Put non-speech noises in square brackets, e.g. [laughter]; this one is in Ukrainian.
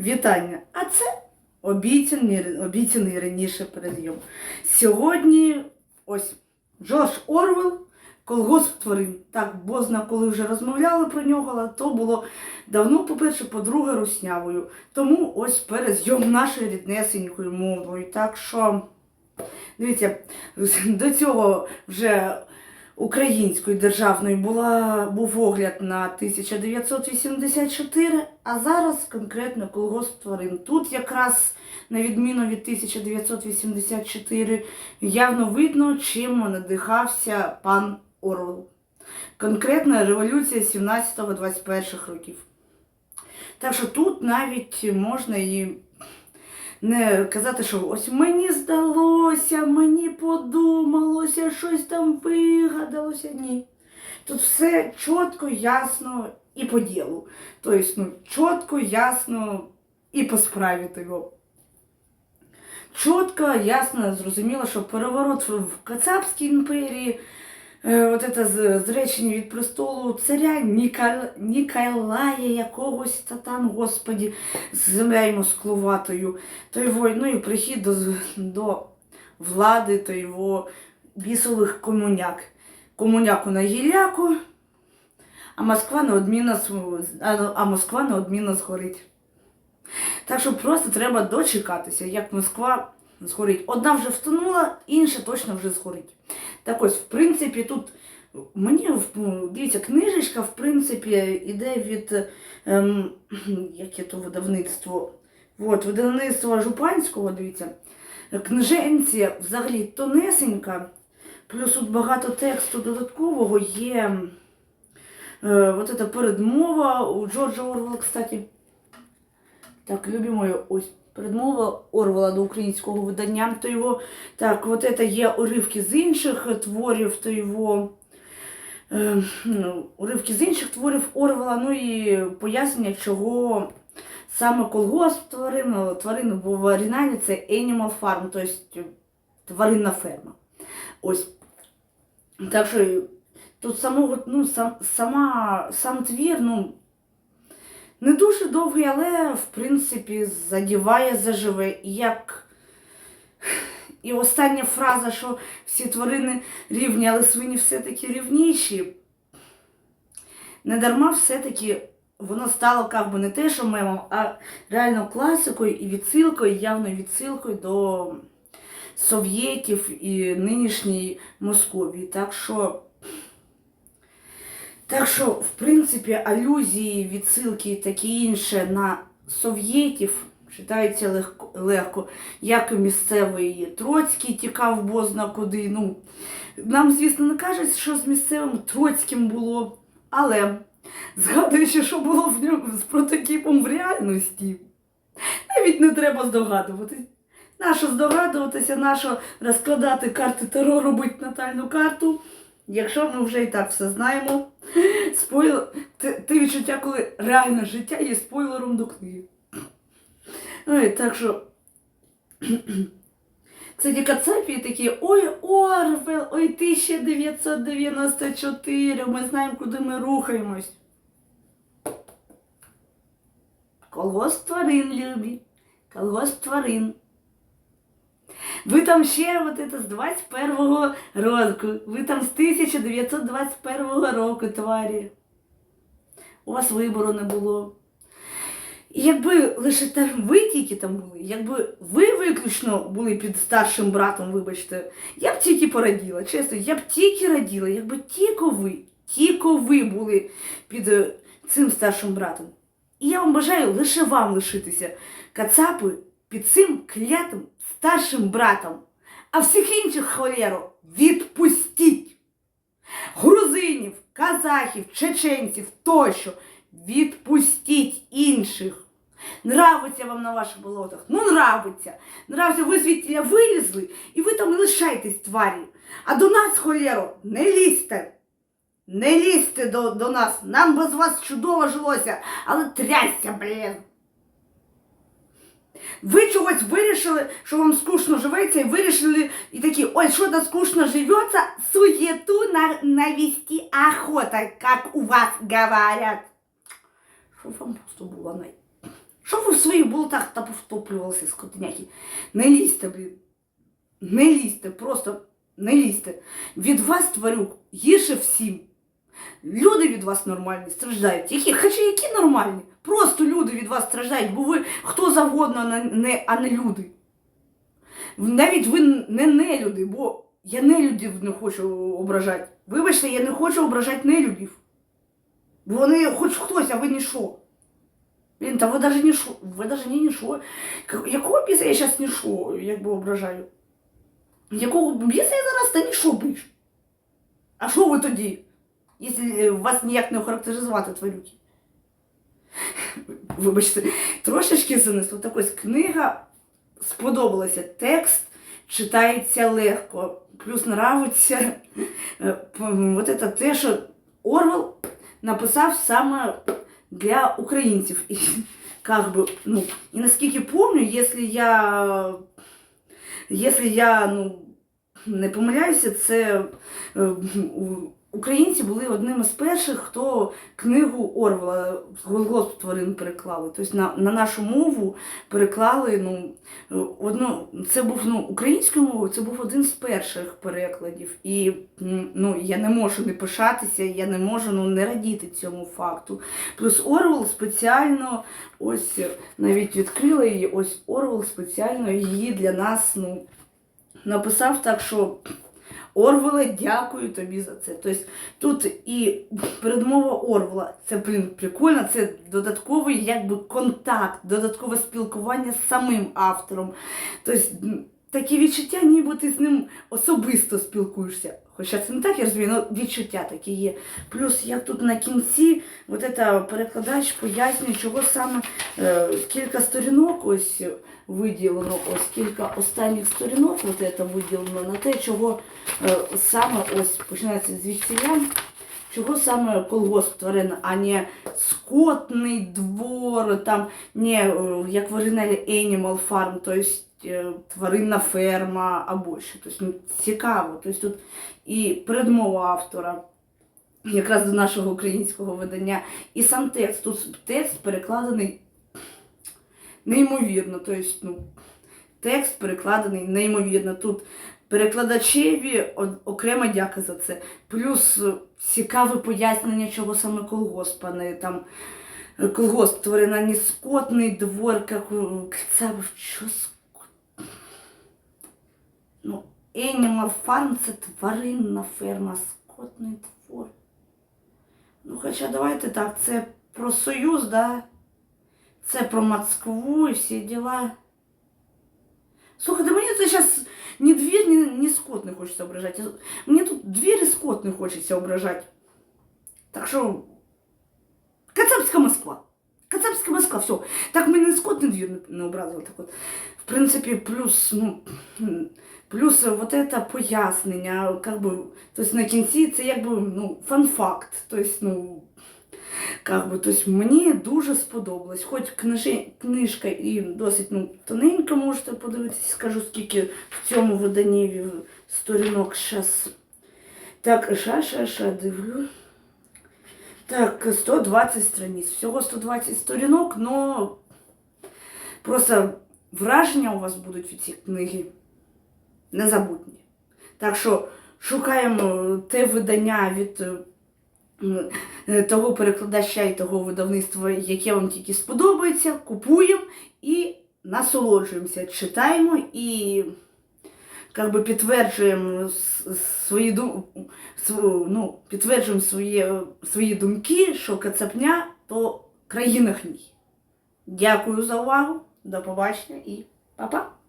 Вітання! А це обіцяний, обіцяний раніше перейом. Сьогодні ось Джордж Орвел, колгосп тварин. Так, бозна, коли вже розмовляли про нього, але то було давно, по-перше, по-друге, руснявою. Тому ось перезйом нашою ріднесенькою мовою. Так що, дивіться, до цього вже української державної була, був огляд на 1984, а зараз конкретно колгосп тварин. Тут якраз, на відміну від 1984, явно видно, чим надихався пан Орвел. Конкретна революція 17-21 років. Так що тут навіть можна і не казати, що ось мені здалося, мені подумалося, щось там вигадалося. Ні. Тут все чітко, ясно і по ділу. Тобто, ну, чітко, ясно і по справі того. Чітко, ясно, зрозуміло, що переворот в Кацапській імперії, е, от це зречення від престолу царя Нікола, Ніколая якогось та там, господі, з землею склуватою, то його, ну і прихід до, до влади, то його бісових комуняк. Комуняку на гіляку, а Москва неодмінно, а, Москва неодмінно згорить. Так що просто треба дочекатися, як Москва згорить. Одна вже втонула, інша точно вже згорить. Так ось, в принципі, тут мені дивіться, книжечка, в принципі, іде від ем, [clears throat] яке то видавництво. От, видавництво Жупанського, дивіться. Книженці взагалі тонесенька, плюс тут багато тексту додаткового є. Е, от це передмова у Джорджа Орвела, кстати. Так, любимою, ось передмова Орвела до українського видання. То його, так, от це є уривки з інших творів, то його е, уривки з інших творів Орвела, ну і пояснення, чого саме колгосп тварин, тварин, в оригіналі це Animal Farm, тобто тваринна ферма. Ось. Так що тут самого, ну, сам, сама, сам твір, ну, не дуже довгий, але в принципі задіває заживе. Як і остання фраза, що всі тварини рівні, але свині все-таки рівніші. Не дарма все-таки воно стало как би не те, що мемом, а реально класикою і відсилкою, явною відсилкою до совєтів і нинішньої Московії. Так що так що, в принципі, алюзії, відсилки і таке інше на совєтів читається легко, легко, як і місцевий Троцький тікав бозна куди. Ну, нам, звісно, не кажуть, що з місцевим Троцьким було, але згадуючи, що було з прототипом в реальності, навіть не треба здогадуватись. Нащо здогадуватися, нащо розкладати карти Таро, робити натальну карту, якщо ми вже і так все знаємо. Спойлер, те відчуття, коли реальне життя є спойлером до книги. Ой, так що. Кстати, Кацапі такі, ой, Орвел, ой, 1994, ми знаємо, куди ми рухаємось. Колгосп тварин, любі. Колгосп тварин. Ви там ще от це з 21-го року. Ви там з 1921 року, тварі. У вас вибору не було. І якби лише там ви тільки там були, якби ви виключно були під старшим братом, вибачте, я б тільки пораділа, чесно, я б тільки раділа, якби тільки ви, тільки ви були під е, цим старшим братом. І я вам бажаю лише вам лишитися кацапи під цим клятим старшим братом, а всіх інших холєру відпустіть. Грузинів, казахів, чеченців тощо відпустіть інших. Нравиться вам на ваших болотах? Ну нравиться. Нравиться, ви звідтіля вилізли і ви там лишайтесь тварі. А до нас, холєро, не лізьте. Не лізьте до, до нас. Нам без вас чудово жилося, але трясся, блін. Ви чогось вирішили, що вам скучно живеться, і вирішили і такі, ой, що то скучно живеться, суету на, навести охота, как у вас говорят. Що вам просто було най... Що ви в своїх болотах та повтоплювалися, скотиняки? Не лізьте, блін. Не лізьте, просто не лізьте. Від вас, тварюк, гірше всім. Люди від вас нормальні страждають. Які, хоча які нормальні? Просто люди від вас страждають, бо ви хто завгодно, не- не, а не люди. Навіть ви не нелюди, бо я нелюдів не хочу ображати. Вибачте, я не хочу ображати нелюдів. Бо вони хоч хтось, а ви ніщо. Блін, та ви навіть не шо, ви навіть не ніщо. К- Якого біса я зараз ніщо, якби ображаю? Якого біса я зараз та ніщо биш? А що ви тоді? Якщо е, вас ніяк не охарактеризувати тварюки. Вибачте, трошечки занесло. Так ось книга сподобалася. Текст читається легко. Плюс нравиться е, вот это те, що Орвел написав саме для українців. І, как бы, ну, і наскільки помню, якщо я, якщо я ну, не помиляюся, це е, українці були одним із перших, хто книгу Орвела «Голгоф тварин переклали. Тобто на, на нашу мову переклали, ну, е, одну, це був ну, українською мовою, це був один з перших перекладів. І ну, я не можу не пишатися, я не можу ну, не радіти цьому факту. Плюс Орвел спеціально ось е, навіть відкрила її, ось Орвел спеціально її для нас ну, написав так, що. Орвеле, дякую тобі за це. Тобто тут і передмова Орвела, це блін, прикольно, це додатковий якби контакт, додаткове спілкування з самим автором. Тобто такі відчуття, ніби ти з ним особисто спілкуєшся. Хоча це не так, я розумію, але відчуття такі є. Плюс як тут на кінці, от это перекладач пояснює, чого саме е, кілька сторінок ось виділено, ось кілька останніх сторінок, от это виділено на те, чого е, саме ось починається звідсіля, чого саме колгосп тварин, а не скотний двор, там не е, як в оригіналі Animal Farm, тобто тваринна ферма або що. Тобто ну, цікаво. Тобто тут і передмова автора. Якраз до нашого українського видання. І сам текст. Тут текст перекладений неймовірно. Тобто, ну, текст перекладений неймовірно. Тут перекладачеві окрема дяка за це. Плюс е, цікаве пояснення, чого саме колгосп, не там е, колгосп тварина, не скотний двор, як Кацапов. Що скот? Ну, Animal Farm це тваринна ферма, скотний двор. Ну, хоча давайте так, це про Союз, да? Це про Москву і всі діла. Слухай, да мені це зараз ні двір, ні, ні скот не хочеться ображати. Мені тут двір і скот не хочеться ображати. Так що. Кацапська Москва. Кацапська Москва, все. Так мене скот, ні двір не, не образив. Так от. В принципі, плюс, ну, м, плюс вот это пояснення, как бы, то есть на кінці це якби, ну, фан-факт. То есть, ну, как би, тобто мені дуже сподобалось. Хоч книжка і досить ну, тоненька, можете подивитися, скажу, скільки в цьому виданні сторінок щас. Так, ша, ша, ша, дивлю. Так, 120 страниць. Всього 120 сторінок, но просто враження у вас будуть від цієї книги незабутні. Так що шукаємо те видання від того перекладача і того видавництва, яке вам тільки сподобається, купуємо і насолоджуємося, читаємо і как би підтверджуємо свої дум... ну, підтверджуємо свої, свої думки, що Кацапня то країна гній. Дякую за увагу, до побачення і па-па!